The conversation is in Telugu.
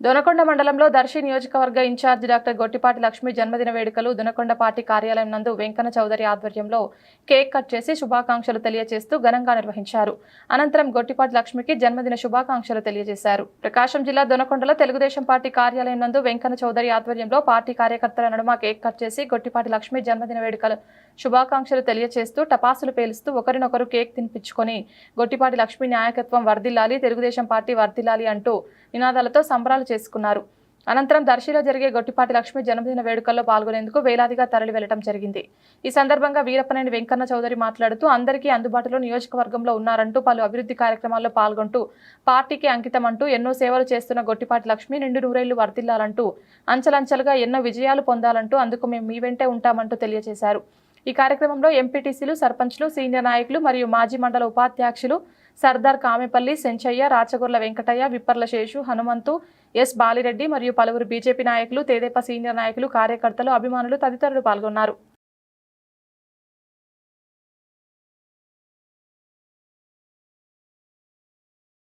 దొనకొండ మండలంలో దర్శి నియోజకవర్గ ఇన్ఛార్జి డాక్టర్ గొట్టిపాటి లక్ష్మి జన్మదిన వేడుకలు దొనకొండ పార్టీ కార్యాలయం నందు వెంకన్న చౌదరి ఆధ్వర్యంలో కేక్ కట్ చేసి శుభాకాంక్షలు తెలియజేస్తూ ఘనంగా నిర్వహించారు. అనంతరం గొట్టిపాటి లక్ష్మికి జన్మదిన శుభాకాంక్షలు తెలియజేశారు. ప్రకాశం జిల్లా దొనకొండలో తెలుగుదేశం పార్టీ కార్యాలయం నందు వెంకన్న చౌదరి ఆధ్వర్యంలో పార్టీ కార్యకర్తల నడుమ కేక్ కట్ చేసి గొట్టిపాటి లక్ష్మి జన్మదిన వేడుకలు శుభాకాంక్షలు తెలియజేస్తూ టపాసులు పేలుస్తూ ఒకరినొకరు కేక్ తినిపించుకొని గొట్టిపాటి లక్ష్మి నాయకత్వం వర్ధిల్లాలి తెలుగుదేశం పార్టీ వర్దిల్లాలి అంటూ నినాదాలతో సంబరాలు చేసుకున్నారు. అనంతరం దర్శిలో జరిగే గొట్టిపాటి లక్ష్మి జన్మదిన వేడుకల్లో పాల్గొనేందుకు వేలాదిగా తరలి వెళ్ళడం జరిగింది. ఈ సందర్భంగా వీరప్పనేని వెంకన్న చౌదరి మాట్లాడుతూ అందరికీ అందుబాటులో నియోజకవర్గంలో ఉన్నారంటూ పలు అభివృద్ధి కార్యక్రమాల్లో పాల్గొంటూ పార్టీకి అంకితం అంటూ ఎన్నో సేవలు చేస్తున్న గొట్టిపాటి లక్ష్మి నిండు నూరేళ్ళు వర్ధిల్లాలంటూ అంచలంచలుగా ఎన్నో విజయాలు పొందాలంటూ అందుకు మేము మీ వెంటే ఉంటామంటూ తెలియజేశారు. ఈ కార్యక్రమంలో ఎంపీటీసీలు సర్పంచ్లు సీనియర్ నాయకులు మరియు మాజీ మండల ఉపాధ్యక్షులు సర్దార్ కామెపల్లి సెంచయ్య రాచగొర్ల వెంకటయ్య విప్పర్ల శేషు హనుమంతు ఎస్ బాలిరెడ్డి మరియు పలువురు బీజేపీ నాయకులు తేదేప సీనియర్ నాయకులు కార్యకర్తలు అభిమానులు తదితరులు పాల్గొన్నారు.